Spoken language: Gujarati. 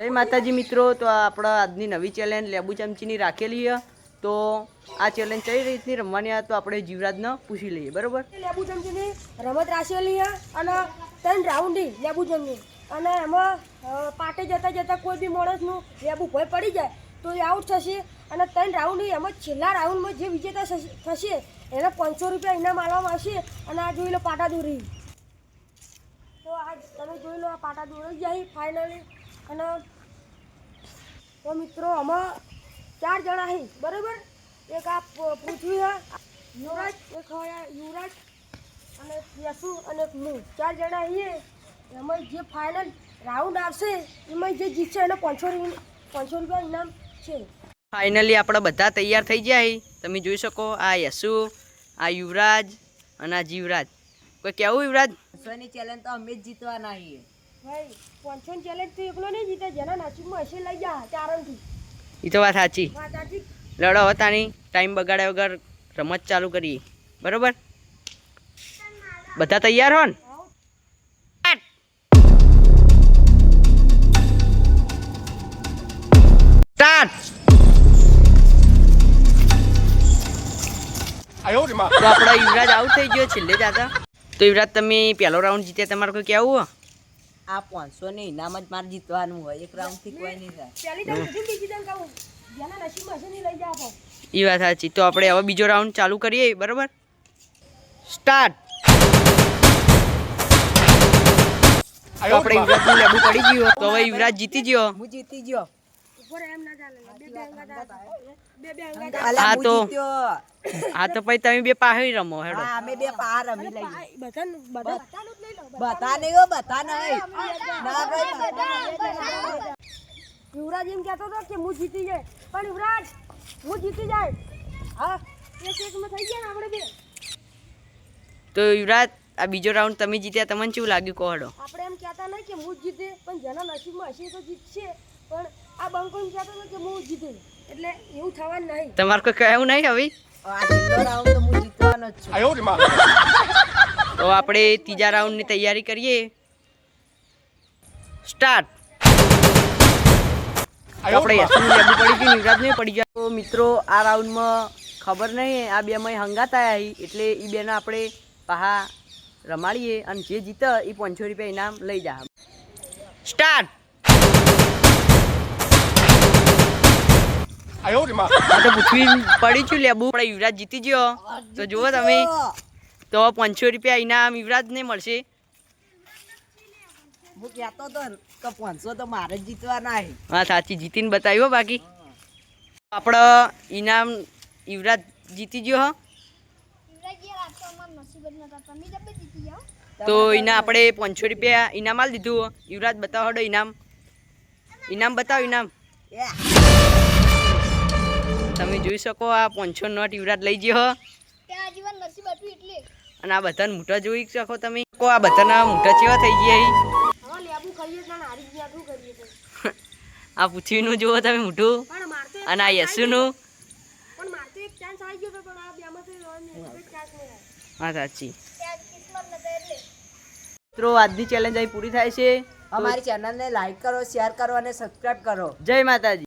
જય માતાજી મિત્રો, તો આપણા આજની નવી ચેલેન્જ લેબુ ચમચીની રાખેલી છે. તો આ ચેલેન્જ કઈ રીતની રમવાની આ તો આપણે જીવરાજને પૂછી લઈએ, બરોબર? લેબુ ચમચીની રમત રાખેલી છે અને ત્રણ રાઉન્ડી લેબુ ચમચી. અને એમાં પાટે જતા જતા કોઈ બી માણસનું લેબુ ભય પડી જાય, તો એ આઉટ થશે. અને ત્રણ રાઉન્ડ એમાં છેલ્લા રાઉન્ડમાં જે વિજેતા થશે- થશે, એને પાંચસો રૂપિયા ઇનામ આપવામાં આવશે. અને આ જોઈ લો પાટા દોરી. તો આ તમે જોઈ લો આ પાટા દોરી જાય ફાઇનલી અને તો મિત્રો આમાં ચાર જણા હી બરાબર? એક આ પ- પૃથ્વી હા યુવરાજ એક હોય યુવરાજ અને યશુ અને હું ચાર જણા છીએ એમાં જે ફાઇનલ રાઉન્ડ આવશે એમાં જે જીતશે એને પાંચસો પાંચસો રૂપિયા ઇનામ છે. ફાઇનલી આપણે બધા તૈયાર થઈ જાય તમે જોઈ શકો આ યશુ આ યુવરાજ અને આ જીવરાજ. કોઈ કેવું યુવરાજ? ની ચેલેન્જ તો અમે જ જીતવાના છીએ ભાઈ પાંચસો ચેલેન્જ તો એકલો નહીં જીતે જેના નસીબમાં હશે લઈ જા ચારણથી. એ તો વાત સાચી. વાત સાચી. લડો હતાની ટાઈમ બગાડ્યા વગર રમત ચાલુ કરીએ. બરોબર? બધા તૈયાર હો ને આપડા તો આપણા યુવરાજ આઉટ થઈ ગયો છેલ્લે દાદા. તો યુવરાજ તમે પહેલો રાઉન્ડ જીત્યા તમારે કોઈ કેવું હો આ પાંચસો ને ઇનામ જ મારે જીતવાનું હોય એક રાઉન્ડથી કોઈ નહીં થાય. એ વાત સાચી. તો આપણે હવે બીજો રાઉન્ડ ચાલુ કરીએ બરોબર? સ્ટાર્ટ આપણે યુવરાજ લેબુ પડી ગયો. તો હવે યુવરાજ જીતી ગયો. હું જીતી ગયો. હા તો. આ તો. પછી તમે બે પાહે રમો હેડો. હા અમે બે પાહ રમી લઈએ. બધા લો બતા નહીં હો બતા નહીં ના ભાઈ યુવરાજ એમ કહેતો હતો કે હું જીતી જાય. પણ યુવરાજ હું જીતી જાય. હા એક એકમાં થઈ ગયા ને આપણે બે. તો યુવરાજ આ બીજો રાઉન્ડ તમે જીત્યા તમને કેવું લાગ્યું? કોહડો. આપણે એમ કહેતા નહીં કે હું જીતે પણ જેના નસીબમાં હશે તો જીતશે. પણ આ બંકો એમ કહેતો હતો કે હું જીતે. એટલે એવું થવાનું નહીં. તમારે કોઈ કહેવું નહીં હવે? રાઉન્ડ તો હું જીતવાનો જ છું. તો આપણે ત્રીજા રાઉન્ડની તૈયારી કરીએ. સ્ટાર્ટ આપણે યશનું લેબુ પડી ગયું નિવરાજ નહીં પડી ગયા. તો મિત્રો આ રાઉન્ડમાં ખબર નહીં આ બેમાં હંગાતા આવ્યા એટલે એ બેને આપણે પાહા રમાડીએ અને જે જીતે એ પાંચસો રૂપિયા ઇનામ લઈ જા. સ્ટાર્ટ આ તો પૂછવી પડી છું લેબુ આપણે યુવરાજ જીતી ગયો. તો જુઓ તમે. તો પાંચસો રૂપિયા ઇનામ યુવરાજને મળશે. હું કહેતો હતો ને કે પાંચસો તો મારે જ જીતવાના હા સાચી. જીતીને બતાવ્યો બાકી. આપણે ઇનામ યુવરાજ જીતી ગયો હ. તો એના આપણે પાંચસો રૂપિયા ઇનામ આલ દીધું યુવરાજ બતાવો હડો ઇનામ. ઇનામ બતાવો ઇનામ. તમે જોઈ શકો આ પાંચસો નોટ યુવરાજ લઈ ગયો અને આ બધા મોટા જોઈ શકો તમે. કો આ બધાના મોટા ચેવા થઈ ગયા તો આ પૃથ્વીનું જુઓ તમે એક અને આ યશુનું. પણ મારતો એક ચાન્સ આવી ગયો પણ આ બેમાંથી એક ચાન્સ નહીં હા સાચી. મિત્રો આજની ચેલેન્જ અહીં પૂરી થાય છે. અમારી ચેનલને લાઈક કરો શેર કરો અને સબસ્ક્રાઇબ કરો. જય માતાજી.